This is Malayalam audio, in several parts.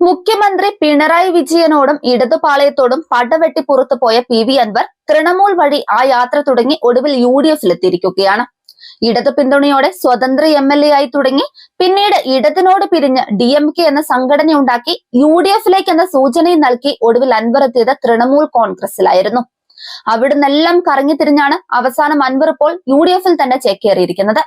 മുഖ്യമന്ത്രി പിണറായി വിജയനോടും ഇടതുപാളയത്തോടും പടവെട്ടി പുറത്തു പോയ പി വി അൻവർ തൃണമൂൽ വഴി ആ യാത്ര തുടങ്ങി ഒടുവിൽ യു ഡി എഫിലെത്തിയിരിക്കുകയാണ് ഇടതു പിന്തുണയോടെ സ്വതന്ത്ര എം എൽ എ ആയി തുടങ്ങി പിന്നീട് ഇടതിനോട് പിരിഞ്ഞ് ഡി എം കെ എന്ന സംഘടന ഉണ്ടാക്കി യു ഡി എഫിലേക്ക് എന്ന സൂചനയും നൽകി ഒടുവിൽ അൻവർ എത്തിയത് തൃണമൂൽ കോൺഗ്രസിലായിരുന്നു അവിടുന്നെല്ലാം കറങ്ങി തിരിഞ്ഞാണ് അവസാനം അൻവർ ഇപ്പോൾ യു ഡി എഫിൽ തന്നെ ചേക്കേറിയിരിക്കുന്നത്.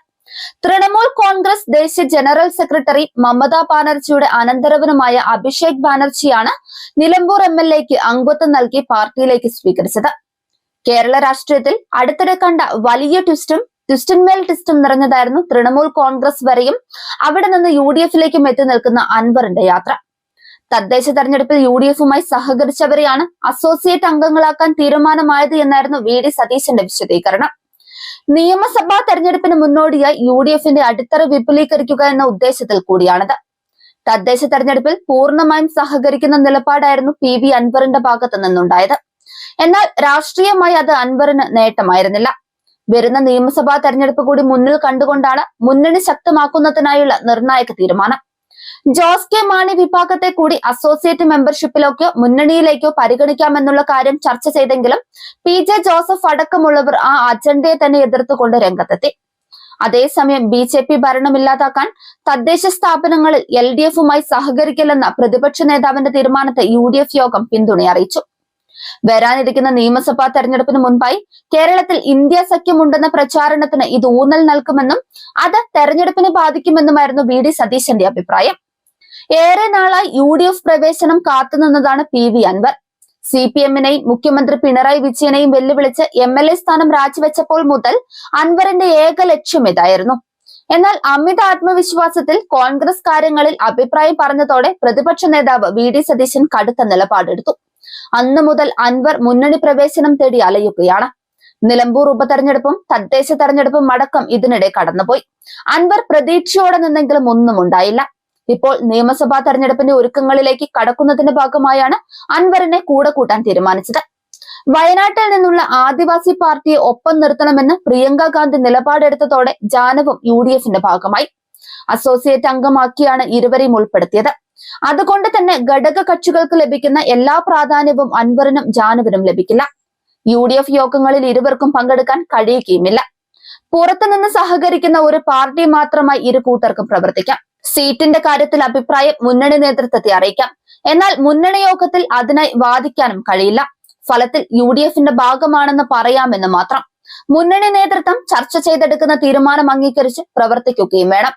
തൃണമൂൽ കോൺഗ്രസ് ദേശീയ ജനറൽ സെക്രട്ടറി മമതാ ബാനർജിയുടെ അനന്തരവനുമായ അഭിഷേക് ബാനർജിയാണ് നിലമ്പൂർ എം എൽ എക്ക് അംഗത്വം നൽകി പാർട്ടിയിലേക്ക് സ്വീകരിച്ചത്. കേരള രാഷ്ട്രീയത്തിൽ അടുത്തിടെ കണ്ട വലിയ ട്വിസ്റ്റും ട്വിസ്റ്റിന്മേൽ ട്വിസ്റ്റും നിറഞ്ഞതായിരുന്നു തൃണമൂൽ കോൺഗ്രസ് വരെയും അവിടെ നിന്ന് യു ഡി എഫിലേക്കും എത്തി നിൽക്കുന്ന അൻവറിന്റെ യാത്ര. തദ്ദേശ തെരഞ്ഞെടുപ്പിൽ യു ഡി എഫുമായി സഹകരിച്ചവരെയാണ് അസോസിയേറ്റ് അംഗങ്ങളാക്കാൻ തീരുമാനമായത് എന്നായിരുന്നു വി ഡി സതീശന്റെ വിശദീകരണം. നിയമസഭാ തെരഞ്ഞെടുപ്പിന് മുന്നോടിയായി യു ഡി എഫിന്റെ അടിത്തറ വിപുലീകരിക്കുക എന്ന ഉദ്ദേശത്തിൽ കൂടിയാണിത്. തദ്ദേശ തെരഞ്ഞെടുപ്പിൽ പൂർണമായും സഹകരിക്കുന്ന നിലപാടായിരുന്നു പി വി അൻവറിന്റെ ഭാഗത്തു നിന്നുണ്ടായത്. എന്നാൽ രാഷ്ട്രീയമായി അത് അൻവറിന് നേട്ടമായിരുന്നില്ല. വരുന്ന നിയമസഭാ തെരഞ്ഞെടുപ്പ് കൂടി മുന്നിൽ കണ്ടുകൊണ്ടാണ് മുന്നണി ശക്തമാക്കുന്നതിനായുള്ള നിർണായക തീരുമാനം. ജോസ് കെ മാണി വിഭാഗത്തെ കൂടി അസോസിയേറ്റ് മെമ്പർഷിപ്പിലേക്കോ മുന്നണിയിലേക്കോ പരിഗണിക്കാമെന്നുള്ള കാര്യം ചർച്ച ചെയ്തെങ്കിലും പി ജെ ജോസഫ് അടക്കമുള്ളവർ ആ അജണ്ടയെ തന്നെ എതിർത്തുകൊണ്ട് രംഗത്തെത്തി. അതേസമയം ബി ജെ പി ഭരണമില്ലാതാക്കാൻ തദ്ദേശ സ്ഥാപനങ്ങളിൽ എൽ ഡി എഫുമായി സഹകരിക്കില്ലെന്ന പ്രതിപക്ഷ നേതാവിന്റെ തീരുമാനത്തെ യു ഡി എഫ് യോഗം പിന്തുണ അറിയിച്ചു. വരാനിരിക്കുന്ന നിയമസഭാ തെരഞ്ഞെടുപ്പിന് മുൻപായി കേരളത്തിൽ ഇന്ത്യ സഖ്യമുണ്ടെന്ന പ്രചാരണത്തിന് ഇത് ഊന്നൽ നൽകുമെന്നും അത് തെരഞ്ഞെടുപ്പിനെ ബാധിക്കുമെന്നുമായിരുന്നു വി ഡി സതീശന്റെ അഭിപ്രായം. ഏറെ നാളായി യു ഡി എഫ് പ്രവേശനം കാത്തുനിന്നതാണ് P V Anvar. C P എമ്മിനെയും മുഖ്യമന്ത്രി പിണറായി വിജയനെയും വെല്ലുവിളിച്ച് എം എൽ എ സ്ഥാനം രാജിവെച്ചപ്പോൾ മുതൽ അൻവറിന്റെ ഏക ലക്ഷ്യം ഇതായിരുന്നു. എന്നാൽ അമിത ആത്മവിശ്വാസത്തിൽ കോൺഗ്രസ് കാര്യങ്ങളിൽ അഭിപ്രായം പറഞ്ഞതോടെ പ്രതിപക്ഷ നേതാവ് വി ഡി സതീശൻ കടുത്ത നിലപാടെടുത്തു. അന്നു മുതൽ അൻവർ മുന്നണി പ്രവേശനം തേടി അലയുകയാണ്. നിലമ്പൂർ ഉപതെരഞ്ഞെടുപ്പും തദ്ദേശ തെരഞ്ഞെടുപ്പും അടക്കം ഇതിനിടെ കടന്നുപോയി. അൻവർ പ്രതീക്ഷയോടെ നിന്നെങ്കിലും ഒന്നും ഉണ്ടായില്ല. ഇപ്പോൾ നിയമസഭാ തെരഞ്ഞെടുപ്പിന്റെ ഒരുക്കങ്ങളിലേക്ക് കടക്കുന്നതിന്റെ ഭാഗമായാണ് അൻവറിനെ കൂടെ കൂട്ടാൻ തീരുമാനിച്ചത്. വയനാട്ടിൽ നിന്നുള്ള ആദിവാസി പാർട്ടിയെ ഒപ്പം നിർത്തണമെന്ന് പ്രിയങ്ക ഗാന്ധി നിലപാടെടുത്തതോടെ ജാനവും യു ഡി എഫിന്റെ ഭാഗമായി. അസോസിയേറ്റ് അംഗമാക്കിയാണ് ഇരുവരെയും ഉൾപ്പെടുത്തിയത്. അതുകൊണ്ട് തന്നെ ഘടക കക്ഷികൾക്ക് ലഭിക്കുന്ന എല്ലാ പ്രാധാന്യവും അൻവറിനും ജാനുവിനും ലഭിക്കില്ല. യു ഡി എഫ് യോഗങ്ങളിൽ ഇരുവർക്കും പങ്കെടുക്കാൻ കഴിയുകയുമില്ല. പുറത്തുനിന്ന് സഹകരിക്കുന്ന ഒരു പാർട്ടി മാത്രമായി ഇരു കൂട്ടർക്കും പ്രവർത്തിക്കാം. സീറ്റിന്റെ കാര്യത്തിൽ അഭിപ്രായം മുന്നണി നേതൃത്വത്തെ അറിയിക്കാം. എന്നാൽ മുന്നണി യോഗത്തിൽ അതിനായി വാദിക്കാനും കഴിയില്ല. ഫലത്തിൽ യു ഡി എഫിന്റെ ഭാഗമാണെന്ന് പറയാമെന്ന് മാത്രം. മുന്നണി നേതൃത്വം ചർച്ച ചെയ്തെടുക്കുന്ന തീരുമാനം അംഗീകരിച്ച് പ്രവർത്തിക്കുകയും വേണം.